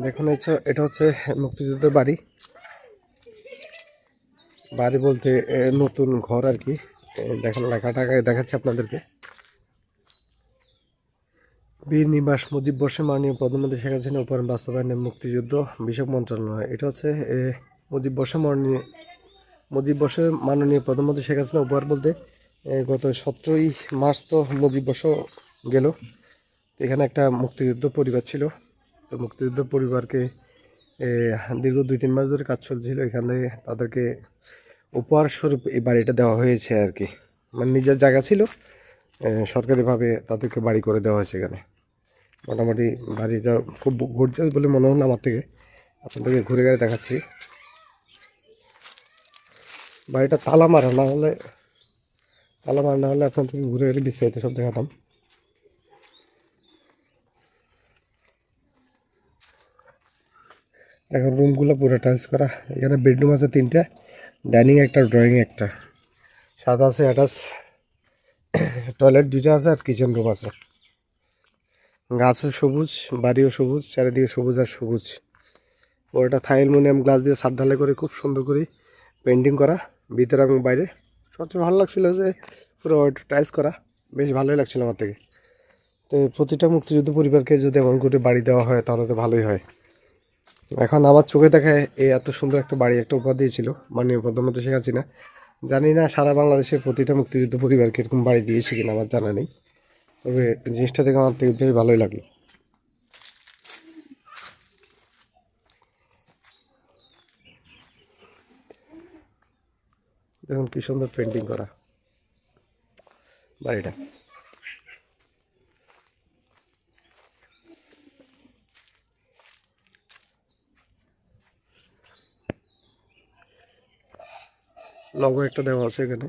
দেখুন এটা হচ্ছে মুক্তিযুদ্ধের বাড়ি। বাড়ি বলতে নতুন ঘর আর কি। দেখেন, লেখাটা আগে দেখাচ্ছি আপনাদেরকে। বীর নিবাস মুজিব বর্ষে মাননীয় প্রধানমন্ত্রী শেখ হাসিনা উপহার বাস্তবায়নে মুক্তিযুদ্ধ, বিষয়ক মন্ত্রণালয়। এটা হচ্ছে মুজিব বর্ষে মাননীয়, মুজিব বর্ষে মাননীয় প্রধানমন্ত্রী শেখ হাসিনা, উপহার বলতে গত সতেরোই মার্চ তো মুজিব বর্ষ গেল। এখানে একটা মুক্তিযুদ্ধ পরিবার ছিল। তো মুক্তিযুদ্ধ পরিবারকে দীর্ঘ দুই তিন মাস ধরে কাজ চলছিল। এখান থেকে তাদেরকে উপহার স্বরূপ এই বাড়িটা দেওয়া হয়েছে আর কি। মানে নিজের জায়গা ছিল সরকারিভাবে তাদেরকে বাড়ি করে দেওয়া হয়েছে এখানে। মোটামুটি বাড়িটা খুব গর্জাস বলে মনে হলো আমার থেকে। আপনাদেরকে ঘুরে ঘুরে দেখাচ্ছি। বাড়িটা তালা মারা না হলে, তালা মারা না হলে আপনাদেরকে ঘুরে গেলে বিস্তারিত সব দেখাতাম। এখন রুমগুলো পুরো টাইলস করা। এখানে বেডরুম আছে তিনটে ডাইনিং একটা ড্রয়িং একটা। সাদা আছে অ্যাটাচ টয়লেট দুটো আছে আর কিচেন রুম আছে। গাছও সবুজ বাড়িও সবুজ, চারিদিকে সবুজ আর সবুজ। ওটা থাই অ্যালুমিনিয়াম গ্লাস দিয়ে সার ঢালাই করে খুব সুন্দর করে পেন্টিং করা, ভিতরে এবং বাইরে। সবচেয়ে ভালো লাগছিল যে পুরো টাইলস করা, বেশ ভালোই লাগছিল আমার থেকে। তো প্রতিটা মুক্তিযুদ্ধ পরিবারকে যদি এমন করে বাড়ি দেওয়া হয়, তাহলে তো ভালোই হয়। এখন আমার চোখে দেখায় এই এত সুন্দর একটা বাড়ি, একটা উপহার দিয়েছিল মাননীয় প্রধানমন্ত্রী শেখ হাসিনা। জানি না সারা বাংলাদেশের প্রতিটা মুক্তিযুদ্ধ পরিবারকে এরকম বাড়ি দিয়েছে কিনা, আমার জানা নেই। তবে জিনিসটা দেখে আমার থেকে বেশ ভালোই লাগল। দেখুন কি সুন্দর পেন্টিং করা বাড়িটা। লগো একটা দেওয়া আছে এখানে।